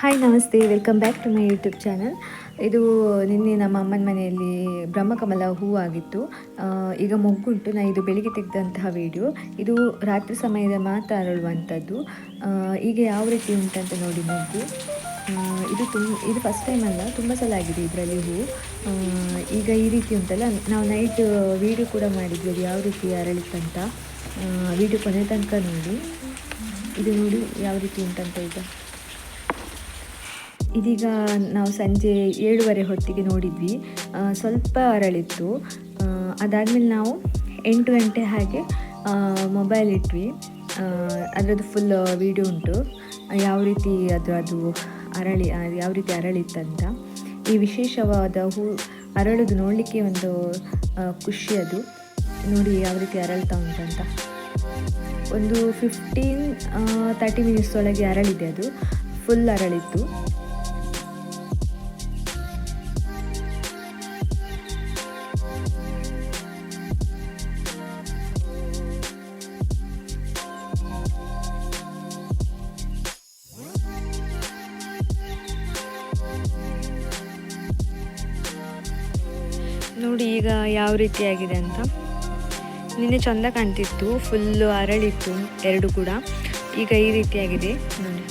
Hi ನಮಸ್ತೆ welcome back to my YouTube channel ಇದು ನಿನ್ನೆ ನಮ್ಮ ಅಮ್ಮನ ಮನೆಯಲ್ಲಿ ಬ್ರಹ್ಮಕಮಲ ಹೂ ಆಗಿತ್ತು. ಈಗ ಮೊಗ್ಗುಂಟು. ನಾನು ಇದು ಬೆಳಿಗ್ಗೆ ತೆಗೆದಂತಹ ವಿಡಿಯೋ ಇದು ರಾತ್ರಿ ಸಮಯದ ಮಾತ್ರ ಅರಳುವಂಥದ್ದು. ಈಗ ಯಾವ ರೀತಿ ಉಂಟಂತ ನೋಡಿ ಮೊಗ್ಗು. ಇದು ತುಂಬ ಇದು ಫಸ್ಟ್ ಟೈಮ್ ಅಲ್ಲ. ತುಂಬ ಸಲ ಆಗಿದೆ ಇದರಲ್ಲಿ ಹೂವು ಈಗ ಈ ರೀತಿ ಉಂಟಲ್ಲ. ನಾವು ನೈಟ್ ವಿಡಿಯೋ ಕೂಡ ಮಾಡಿದ್ವಿ. ಅದು ಯಾವ ರೀತಿ ಅರಳಿತ್ತಂತ. ವಿಡಿಯೋ ಕೊನೆ ತನಕ ನೋಡಿ. ಇದು ನೋಡಿ ಯಾವ ರೀತಿ ಉಂಟಂತ ಈಗ. ಇದೀಗ ನಾವು ಸಂಜೆ ಏಳುವರೆ ಹೊತ್ತಿಗೆ ನೋಡಿದ್ವಿ. ಸ್ವಲ್ಪ ಅರಳಿತ್ತು. ಅದಾದಮೇಲೆ ನಾವು ಎಂಟು ಗಂಟೆ ಹಾಗೆ ಮೊಬೈಲ್ ಇಟ್ವಿ. ಅದರದ್ದು ಫುಲ್ ವಿಡಿಯೋ ಉಂಟು. ಯಾವ ರೀತಿ ಅದು ಅದು ಅರಳಿ ಯಾವ ರೀತಿ ಅರಳಿತ್ತಂತ ಈ ವಿಶೇಷವಾದ ಹೂ ಅರಳುದು ನೋಡಲಿಕ್ಕೆ ಒಂದು ಖುಷಿ ಅದು. ನೋಡಿ ಯಾವ ರೀತಿ ಅರಳ್ತಾ ಉಂಟಂತ ಒಂದು ಫಿಫ್ಟೀನ್ ತರ್ಟಿ ಮಿನಿಟ್ಸ್ ಒಳಗೆ ಅರಳಿದೆ ಅದು. ಫುಲ್ ಅರಳಿತ್ತು. ನೋಡಿ ಈಗ ಯಾವ ರೀತಿಯಾಗಿದೆ ಅಂತ. ನಿನ್ನೆ ಚಂದ ಕಾಣ್ತಿತ್ತು ಫುಲ್ಲು ಅರಳಿತ್ತು, ಎರಡು ಕೂಡ. ಈಗ ಈ ರೀತಿಯಾಗಿದೆ ನೋಡಿ.